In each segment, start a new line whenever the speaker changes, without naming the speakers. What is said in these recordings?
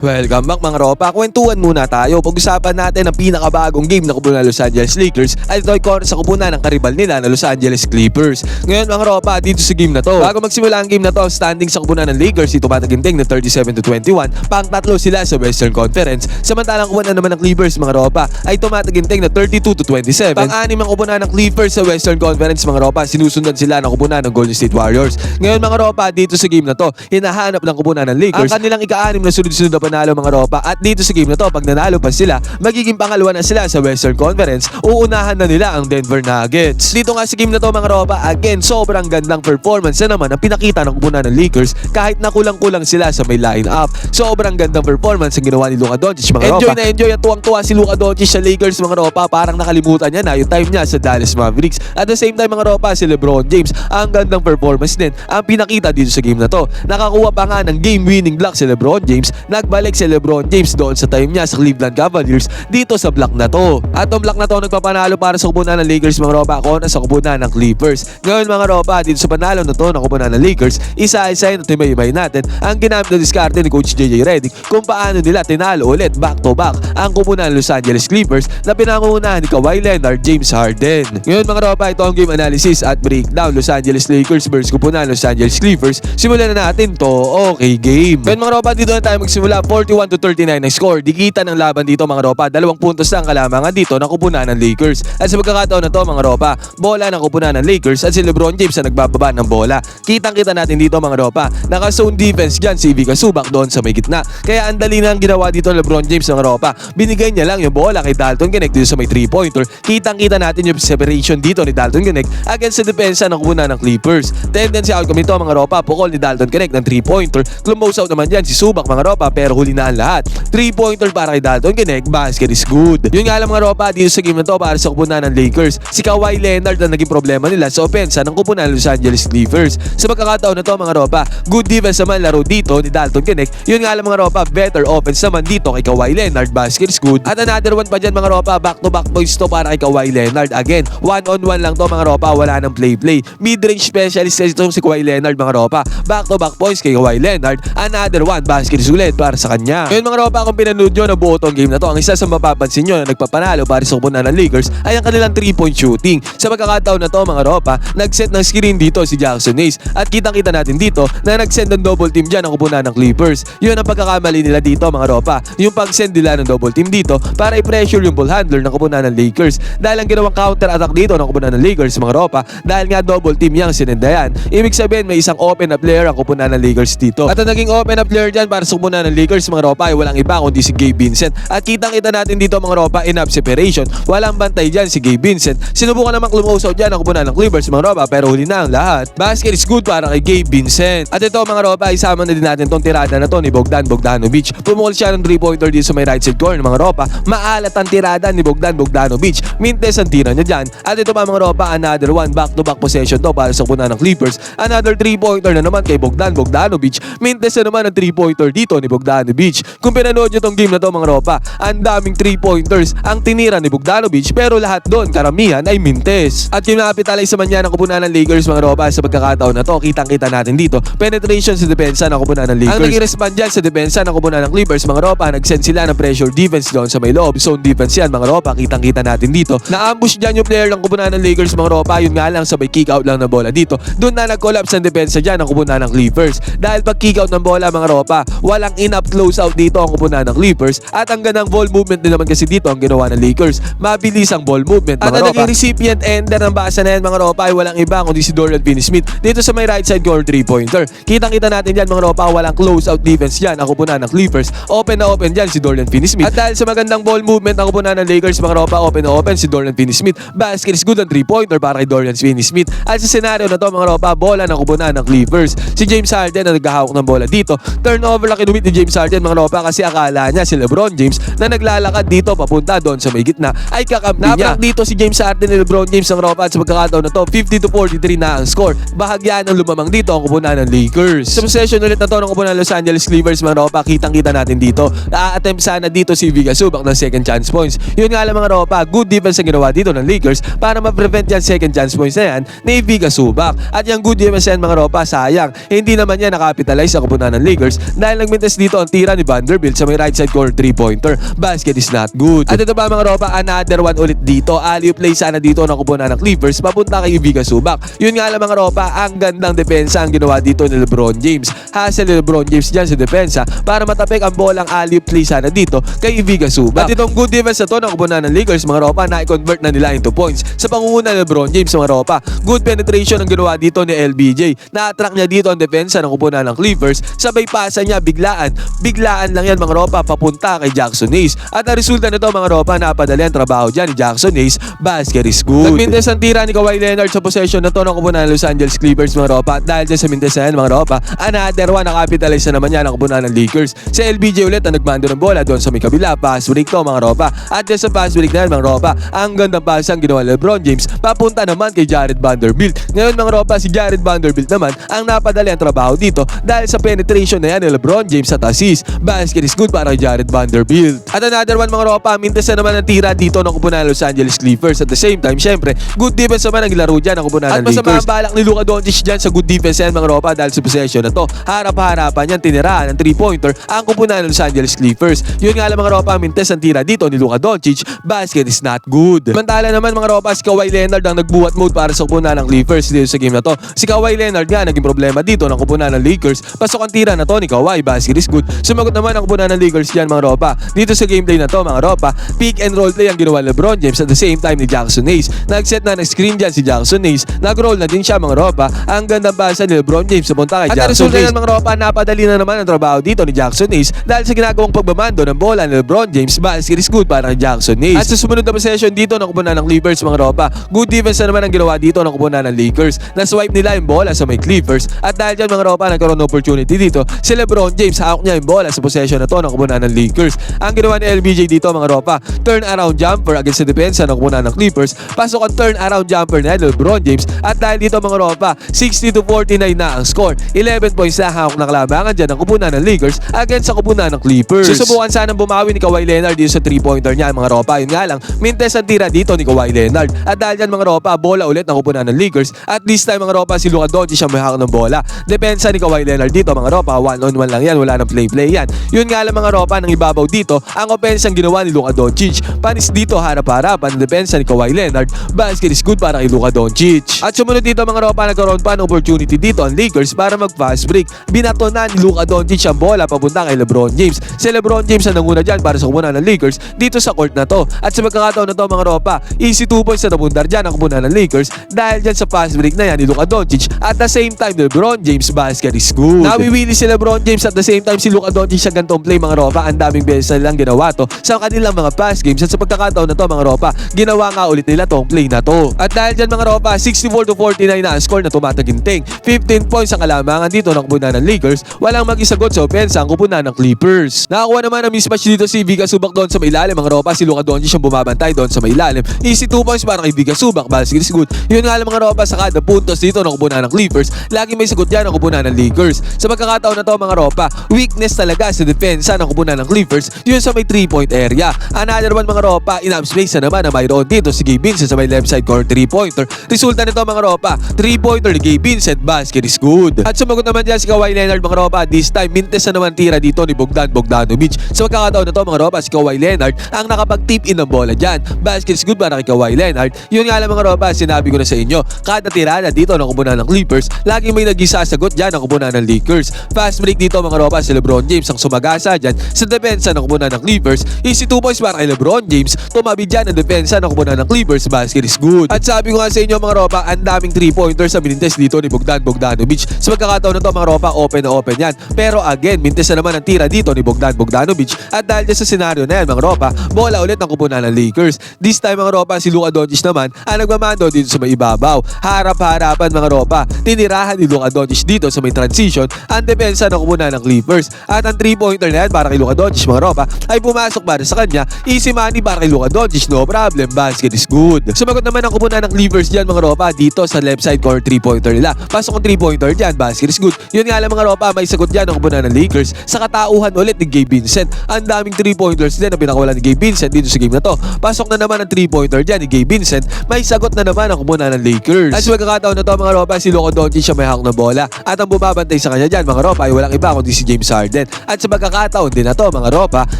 Welcome back mga ropa. Kwentuhan muna tayo. Pag-usapan natin ang pinakabagong game na kupunan ng Los Angeles Lakers at ito ay kontra sa kupunan ng karibal nila na Los Angeles Clippers. Ngayon mga ropa, dito sa game na to. Bago magsimula ang game na to, standing sa kupunan ng Lakers ito mataginting na 37 to 21. Pang tatlo sila sa Western Conference. Samantalang kupunan naman ng Clippers mga ropa ay tumataginting na 32 to 27. Pang-anim ang kupunan ng Clippers sa Western Conference mga ropa. Sinusundan sila ng kupunan ng Golden State Warriors. Ngayon mga ropa, dito sa game na to, hinahanap ng kupunan ng Lakers ang kanilang ika-anim na sunod-sunod na panalo mga ropa. At dito sa game na to pag nanalo pa sila magiging pangalawa na sila sa Western Conference. Uunahan na nila ang Denver Nuggets. Dito nga sa game na to mga ropa again sobrang gandang performance na naman ang pinakita ng kupunan ng Lakers kahit na kulang-kulang sila sa may line-up. Sobrang gandang performance ang ginawa ni Luka Doncic mga ropa. Enjoy na enjoy at tuwang-tuwa si Luka Doncic sa Lakers mga ropa. Parang nakalimutan niya na yung time niya sa Dallas Mavericks. At the same time mga ropa si LeBron James ang gandang performance din ang pinakita dito sa game na to. Nakakuha pa nga ng game winning block si LeBron James. Nagbalik si LeBron James doon sa time niya sa Cleveland Cavaliers dito sa block na to. At ang block na to nagpapanalo para sa kupunan ng Lakers mga ropa kontra sa kupunan ng Clippers. Ngayon mga ropa dito sa panalo na to ng kupunan ng Lakers, isa-isa at timay natin ang ginamit na diskarte ni Coach JJ Redick kung paano nila tinalo ulit back to back ang kupunan ng Los Angeles Clippers na pinangunahan ni Kawhi Leonard, James Harden. Ngayon mga ropa ito ang game analysis at breakdown Los Angeles Lakers versus kupunan ng Los Angeles Clippers. Simulan na natin to. Okay game. Ngayon mga ropa dito na tayo magsimula 41 to 39 ang score. Dikita ng laban dito mga ropa. Dalawang puntos lang kalamangan dito ng kupunan ng Lakers. At sa pagkakataon na to mga ropa, bola ng kupunan ng Lakers at si Lebron James na nagbababa ng bola. Kitang kita natin dito mga ropa. Naka-zone defense dyan si Vika Subak doon sa may gitna. Kaya ang dali na ang ginawa dito ng Lebron James mga ropa. Binigay niya lang yung bola kay Dalton Connect dito sa may 3-pointer. Kitang kita natin yung separation dito ni Dalton Connect against sa depensa ng kupunan ng Clippers. Tendency outcome ito mga ropa. Pukol ni Dalton Connect ng 3-pointer. Close out naman dyan si Subak mga ropa pero huli na ang lahat. 3-pointer para kay Dalton Connect. Basket is good. Yun nga lang mga ropa dito sa game na to para sa kupunan ng Lakers. Si Kawhi Leonard ang naging problema nila sa opensa ng kupunan ng Los Angeles Clippers. Sa pagkakataon na to mga ropa, good defense naman laro dito ni Dalton Connect. Yun nga lang mga ropa, better offense naman dito kay Kawhi Leonard. Basket is good. At another one pa dyan mga ropa, back to back points to para kay Kawhi Leonard. Again, one on one lang to mga ropa, wala nang play-play. Mid-range specialist itong si Kawhi Leonard mga ropa. Back to back points kay Kawhi Leonard. Another one, basket is ulit para sa kanya. Ngayon mga ropa, kung pinanood nyo na buo tong game na to, ang isa sa mapapansin nyo na nagpapanalo para sa kupunan ng Lakers ay ang kanilang 3-point shooting. Sa pagkakataon na to mga ropa, nag-set ng screen dito si Jackson Hayes at kitang-kita natin dito na nag-send ng double team dyan ang kupunan ng Clippers. Yun ang pagkakamali nila dito mga ropa. Yung pag-send nila ng double team dito para i-pressure yung ball handler ng kupunan ng Lakers. Dahil ang ginawang counter-attack dito ng kupunan ng Lakers mga ropa, dahil nga double team yung sinendayan. Ibig sabihin may isang open na player ang kupunan ng Lakers dito. At ang naging open na player dyan para sa kupunan ng Lakers mga ropa ay walang iba kundi si Gabe Vincent. At kitang-kita natin dito mga ropa enough separation. Walang bantay dyan si Gabe Vincent. Sinubukan naman close out dyan ang kupunan ng Clippers mga ropa pero huli na ang lahat. Basket is good para kay Gabe Vincent. At ito mga ropa isama na din natin tong tirada na to ni Bogdan Bogdanovic. Pumukol siya ng 3-pointer dito sa may right side corner mga ropa. Maalat ang tirada ni Bogdan Bogdanovic. Mintes ang tira niya dyan. At ito pa mga ropa another one back-to-back possession to para sa kupunan ng Clippers. Another 3-pointer na naman kay Bogdan Bogdanovic. Mintes na naman ang 3-pointer dito ni Bogdanovic. Kung pinanood nyo tong game na to mga ropa, ang daming 3-pointers ang tinira ni Bogdanovic pero lahat doon karamihan ay mintes. At yung nakapitalize naman niya ng kupunan ng Lakers mga ropa sa pagkakataon na to, kitang-kita natin dito. Penetration sa depensa ng kupunan ng Lakers. Ang naging respond dyan sa depensa ng kupunan ng Clippers mga ropa, nag-send sila ng pressure defense doon sa may loob. Zone defense yan mga ropa, kitang-kita natin dito. Na-ambush dyan yung player ng kupunan ng Lakers mga ropa, yun nga lang sabay kick out lang ng bola dito. Doon na nag-collapse ang depensa dyan ng kupunan ng Clippers. Dahil pag kick out ng bola mga ropa, walang enough close out dito ang kupunan ng Clippers at ang ganang ball movement din naman kasi dito ang ginawa ng Lakers. Mabilis ang ball movement mga
At ang
ropa. naging recipient ender ng basa na yan mga ropa ay walang iba kundi si Dorian Finney-Smith dito sa may right side corner 3-pointer. Kitang-kita natin dyan mga ropa, walang close out defense dyan ang kupunan ng Clippers. Open na open dyan si Dorian Finney-Smith. At dahil sa magandang ball movement ng kupunan ng Lakers mga ropa, open na open si Dorian Finney-Smith. Basket is good ang 3-pointer para kay Dorian Finney-Smith. At sa senaryo na to mga ropa, bola ng kupunan ng Clippers. Si James Harden na naghahawak ng bola dito. Turnover lang kinumit ni James Harden mga ropa kasi akala niya si LeBron James na naglalakad dito papunta doon sa may gitna ay kakampi niya. dito si James Harden ni LeBron James ng ropa at sa pagkakataon na to 50 to 43 na ang score. Bahagyan ng lumamang dito ang kupunan ng Lakers. Sa possession ulit na to ng kupunan ng Los Angeles Clippers mga ropa, kitang-kita natin dito. Na-attempt sana dito si Viga Subak ng second chance points. Yun nga lang mga ropa, good defense ang ginawa dito ng Lakers para ma-prevent yan second chance points na yan ni Viga Subak. At yung good defense yan mga ropa, sayang. Hindi naman yan nakapitalize sa kupunan ng Lakers dahil nagmintes dito ang tira ni Vanderbilt sa may right side corner 3-pointer. Basket is not good. At ito ba mga ropa, another one ulit dito. Alley play sana dito ng kupunan ng Clippers papunta kay Ivica Subak. Yun nga lang mga ropa, ang gandang depensa ang ginawa dito ni LeBron James. Hassle ni LeBron James dyan sa depensa para matapik ang bolang alley play sana dito kay Ivica Subak. At itong good defense na to ng kupunan ng Lakers mga ropa, na-convert na nila into points sa pangunguna ni LeBron James mga ropa. Good penetration ang ginawa dito ni LBJ. Na-attract niya dito ang depensa ng kupunan ng Clippers. Sabay pasa niya biglaan. Biglaan lang yan mga ropa papunta kay Jackson Hayes. At ang resulta nito mga ropa, napadali ang trabaho dyan ni Jackson Hayes. Basket is good. Nagmintes ang tira ni Kawhi Leonard sa possession na to ng kupunan ng Los Angeles Clippers mga ropa. At dahil sa mintes na yan mga ropa, another one nakapitalize na naman yan ang kupunan ng Lakers. Si LBJ ulit ang nagmando ng bola doon sa may kabila. Pass break to mga ropa. At dyan sa pass break na yan mga ropa, ang gandang pass ang ginawa ni LeBron James. Papunta naman kay Jared Vanderbilt. Ngayon mga ropa, si Jared Vanderbilt naman ang napadali ang trabaho dito dahil sa penetration na yan ni LeBron James at assist. Basket is good para kay Jared Vanderbilt. At another one mga ropa, mintes na naman ang tira dito ng kupunan ng Los Angeles Clippers. At the same time, syempre, good defense naman ang laro dyan ng kupunan ng Lakers. At masama ang balak ni Luka Doncic dyan sa good defense yan mga ropa dahil sa possession na to. Harap-harapan yan, tiniraan ng 3-pointer ang kupunan ng Los Angeles Clippers. Yun nga lang mga ropa, mintes ang tira dito ni Luka Doncic. Basket is not good. Mantala naman mga ropa, si Kawhi Leonard ang nagbuhat mode para sa kupunan ng Clippers dito sa game na to. Si Kawhi Leonard nga naging problema dito ng kupunan ng Lakers. Pasok ang tira na to ni Kawhi, basket is good. Sumagot naman ang kupunan ng Lakers dyan mga ropa. Dito sa gameplay na to mga ropa, pick and roll play ang ginawa ni LeBron James at the same time ni Jackson Hayes. Nag-set na ng screen dyan si Jackson Hayes. Nag-roll na din siya mga ropa. Ang gandang basa ni LeBron James sa punta kay
At
Jackson Hayes. mga ropa, napadali na naman ang trabaho dito ni Jackson Hayes dahil sa ginagawang pagbamando ng bola ni LeBron James. Basket is good para kay Jackson Hayes. At sa sumunod na possession dito ng kupunan ng Clippers mga ropa, good defense na naman ang ginawa dito ng kupunan ng Lakers. Na-swipe nila yung bola sa may Clippers at dahil dyan mga ropa, nagkaroon ng opportunity dito. Si LeBron James, hawak niya yung bola sa possession na to ng kupunan ng Lakers. Ang ginawa ni LBJ dito mga ropa, turn around jumper against the depensa ng kupunan ng Clippers. Pasok ang turn around jumper ni LeBron James at dahil dito mga ropa, 60 to 49 na ang score. 11 points na hawak ng labangan dyan ng kupunan ng Lakers against sa kupunan ng Clippers. Susubukan sanang bumawi ni Kawhi Leonard dito sa 3-pointer niya mga ropa. Yun nga lang, mintes ang tira dito ni Kawhi Leonard. At dahil dyan mga ropa, bola ulit ng kupunan ng Lakers. At this time mga ropa, si Luka Doncic ang may hawak ng bola. Depensa ni Kawhi Leonard dito mga ropa, one on one lang yan, wala nang play-play yan. Yun nga lang mga ropa, nang ibabaw dito, ang offense ang ginawa ni Luka Doncic. Panis dito harap-harapan ang depensa ni Kawhi Leonard. Basket is good para kay Luka Doncic. At sumunod dito mga ropa, nagkaroon pa ng opportunity dito ang Lakers para mag-fast break. Binato na ni Luka Doncic ang bola papunta kay LeBron James. Si LeBron James ang nanguna dyan para sa kumunan ng Lakers dito sa court na to. At sa magkakataon na to mga ropa, easy 2 points na nabundar dyan ang kumunan ng Lakers dahil dyan sa fast break na yan ni Luka Doncic. At the same time, LeBron James basket is good. Nawiwili si LeBron James at the same time si Luka Doncic sa gantong play mga ropa. Ang daming beses nilang ginawa to sa kanilang mga past games. At sa pagkakataon na to mga ropa, ginawa nga ulit nila tong play na to. At dahil dyan mga ropa, 64 to 49 na ang score na tumataginting. 15 points ang kalamangan dito ng kupunan ng Lakers. Walang mag-isagot sa opensa ang kupunan ng Clippers. Nakakuha naman ang mismatch dito si Vika Subak doon sa may ilalim. Mga ropa, si Luka Doncic ang bumabantay doon sa may ilalim. Easy 2 points para kay Vika Subak. Basket is good. Yun nga lang mga ropa sa kada puntos dito ng kupunan ng Clippers. Lagi may sagot yan ang kupunan ng Lakers. Sa pagkakataon na to mga ropa, weakness talaga sa depensa ng kupunan ng Clippers. Yun sa may 3-point area. Another one mga ropa, in-up space na naman na mayroon dito si Gabe Vincent sa may left side corner 3-pointer. Resulta nito mga ropa, 3-pointer ni Gabe Vincent. Basket is good. At sumagot naman dyan si Kawhi Leonard mga ropa. This time, mintes na naman tira dito ni Bogdan Bogdanovic. Sa pagkakataon na to mga ropa, si Kawhi Leonard ang nakapag-tip in ng bola dyan. Basket is good para kay Kawhi Leonard. Yun nga lang mga ropa, sinabi ko na sa inyo, kada tirada dito ng kupunan ng Clippers, lagi may nag-isasagot dyan ng kupunan ng Lakers. Fast break dito mga ropa, si Lebron James ang sumagasa dyan sa depensa ng kupunan ng Clippers. Easy 2 points para kay Lebron James. Tumabi dyan ang depensa ng kupunan ng Clippers. Basket is good. At sabi ko nga sa inyo mga ropa, ang daming 3-pointers sa minintes dito ni Bogdan Bogdanovic. Sa pagkakataon na to mga ropa, open na open yan. Pero again, mintes na naman ang tira dito ni Bogdan Bogdanovic. At dahil dyan sa senaryo na yan mga ropa, bola ulit ng kupunan ng Lakers. This time mga ropa, si Luka Doncic naman ang nagmamando dito sa may ibabaw. Harap-harapan mga ropa, tinirahan ni Luka Doncic dito sa may transition ang depensa ng kupunan ng Clippers. At ang 3-pointer na yan para kay Luka Doncic mga ropa ay pumasok para sa kanya. Easy money para kay Luka Doncic, no problem. Basket is good. Sumagot naman ang kupunan ng Clippers dyan mga ropa dito sa left side corner 3-pointer nila. Pasok ang 3-pointer dyan, basket is good. Yun nga lang mga ropa, may sagot dyan ang kupunan ng Lakers sa katauhan ulit ni Gabe Vincent. Ang daming 3-pointers din na pinakawalan ni Gabe Vincent dito sa game na to. Pasok na naman ang 3-pointer dyan ni Gabe Vincent. May sagot na naman ang kupunan ng Lakers. At sa magkakataon na to mga ropa, si Luka Doncic siya may hawak na bola. At ang bumabantay sa kanya dyan mga ropa ay walang iba kundi si James Harden. At sa pagkakataon din na to mga ropa,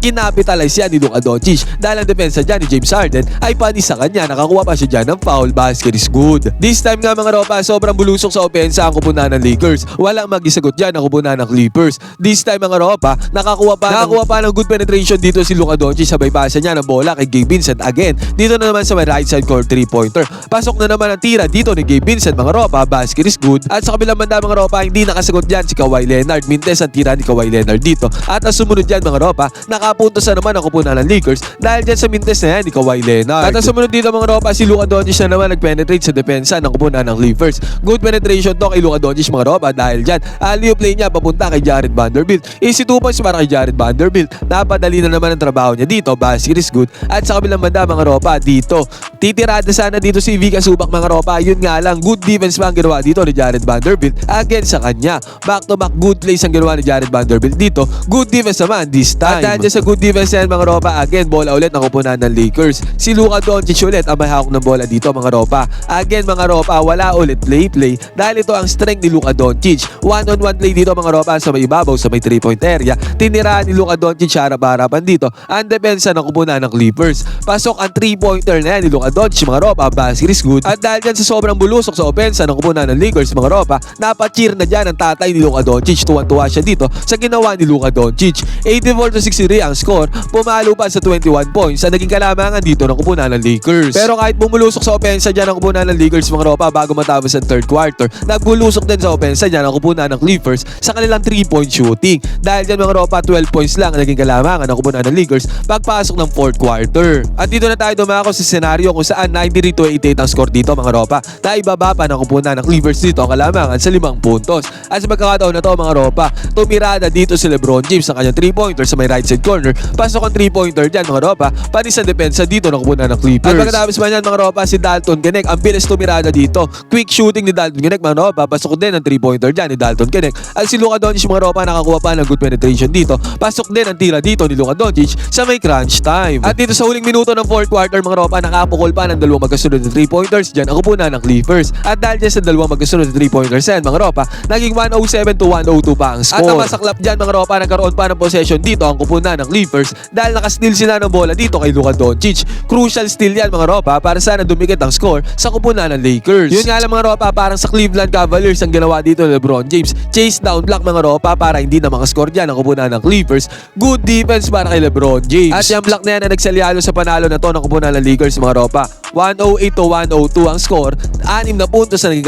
kinapitalize yan ni Luka Doncic dahil ang depensa dyan ni James Harden ay panis sa kanya. Nakakuha pa siya dyan ng foul basket is good. This time nga mga ropa, sobrang bulusok sa opensa ang kupunan ng Lakers. Walang magisagot dyan ang kupunan ng Clippers. This time mga ropa, nakakuha pa, nakakuha pa ng good penetration dito si Luka Doncic sabay pasa niya ng bola kay Gabe Vincent again. Dito na naman sa may right side court 3-pointer. Pasok na naman ang tira dito ni Gabe Vincent mga ropa, basket is good. At sa kabilang banda mga ropa, hindi nakasagot dyan si Kawhi Leonard. Mintes ang tira ni Kawhi Leonard dito. At ang sumunod dyan mga ropa, nakapuntos na naman ang kupunan ng Lakers dahil dyan sa mintes na yan ni Kawhi Leonard. At ang sumunod dito mga ropa, si Luka Doncic na naman nag-penetrate sa depensa ng kupunan ng Clippers. Good penetration to kay Luka Doncic mga ropa dahil dyan, alley play niya papunta kay Jared Vanderbilt. Easy 2 points para kay Jared Vanderbilt. Napadali na naman ang trabaho niya dito. Basket is good. At sa kabilang banda mga ropa dito, titirada sana dito si Vika Subak mga ropa. Yun nga lang, good defense pa ang ginawa dito ni Jared Vanderbilt against sa kanya. Back to back good plays ang ginawa ni Jared Vanderbilt dito. Good defense naman this time. At dahil sa good defense yan mga ropa, again, bola ulit ng kupunan ng Lakers. Si Luka Doncic ulit ang may hawak ng bola dito mga ropa. Again mga ropa, wala ulit play-play dahil ito ang strength ni Luka Doncic. One-on-one play dito mga ropa sa may ibabaw, sa may 3-point area. Tiniraan ni Luka Doncic harap-harapan dito ang depensa ng kupunan ng Clippers. Pasok ang 3-pointer na yan ni Luka Doncic mga ropa, basket is good. At dahil dyan sa sobrang bulusok sa opensa ng kupunan ng Lakers mga ropa, napacheer na dyan ang tatay ni Luka Doncic. Tuwan-tuwa siya dito sa ginawa ni Luka Doncic. 84 to 63 ang score, pumalo pa sa 21 points sa naging kalamangan dito ng kupunan ng Lakers. Pero kahit bumulusok sa opensa dyan ng kupunan ng Lakers mga ropa bago matapos ang third quarter, nagbulusok din sa opensa dyan ng kupunan ng Clippers sa kanilang 3-point shooting. Dahil dyan mga ropa, 12 points lang ang naging kalamangan ng kupunan ng Lakers pagpasok ng fourth quarter. At dito na tayo dumako sa senaryo kung saan 93 to 88 ang score dito mga ropa na ibaba pa ng kupunan ng Clippers dito ang kalamangan sa limang puntos. At sa pagkakataon na to mga ropa, tumirada dito si Lebron James sa kanyang 3-pointer sa may right side corner. Pasok ang 3-pointer dyan mga ropa, panis ang depensa dito ng kupunan ng Clippers. At pagkatapos man yan mga ropa, si Dalton Connect, ang bilis tumirada dito. Quick shooting ni Dalton Connect mga ropa, pasok din ang 3-pointer dyan ni Dalton Connect. At si Luka Doncic mga ropa nakakuha pa ng good penetration dito. Pasok din ang tira dito ni Luka Doncic sa may crunch time. At dito sa huling minuto ng fourth quarter mga ropa, nakapukol pa ng dalawang magkasunod na 3-pointers dyan ang kupunan ng Clippers. At dahil dyan sa dalawang magkasunod na 3-pointers yan mga ropa, naging 107 to 102 pa ang score. At ang masaklap dyan mga ropa, nagkaroon pa ng possession dito ang kupunan ng Clippers dahil nakasteal sila ng bola dito kay Luka Doncic. Crucial steal yan mga ropa para sana dumikit ang score sa kupunan ng Lakers. Yun nga lang mga ropa, parang sa Cleveland Cavaliers ang ginawa dito ni LeBron James. Chase down block mga ropa para hindi na makascore dyan ang kupunan ng Clippers. Good defense para kay LeBron James. At yung block na yan na nagsalyalo sa panalo na to ng kupunan ng Lakers mga ropa. 108 to 102 ang score. Anim na puntos na naging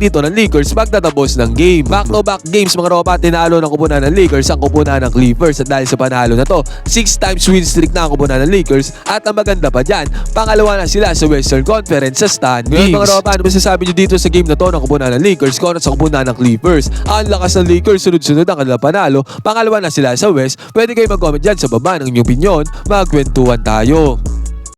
dito ng Lakers pagtatapos ng game. Back-to-back games mga ropa, tinalo ng kupunan ng Lakers ang kupunan ng Clippers at dahil sa panalo na to, 6 times win streak na ang kupunan ng Lakers at ang maganda pa dyan, pangalawa na sila sa Western Conference sa standings. Ngayon mga ropa, ano masasabi nyo dito sa game na to ng kupunan ng Lakers kontra sa kupunan ng Clippers? Ang lakas ng Lakers, sunod-sunod ang kanilang panalo, pangalawa na sila sa West. Pwede kayo mag-comment dyan sa baba ng inyong opinion, magkwentuhan tayo.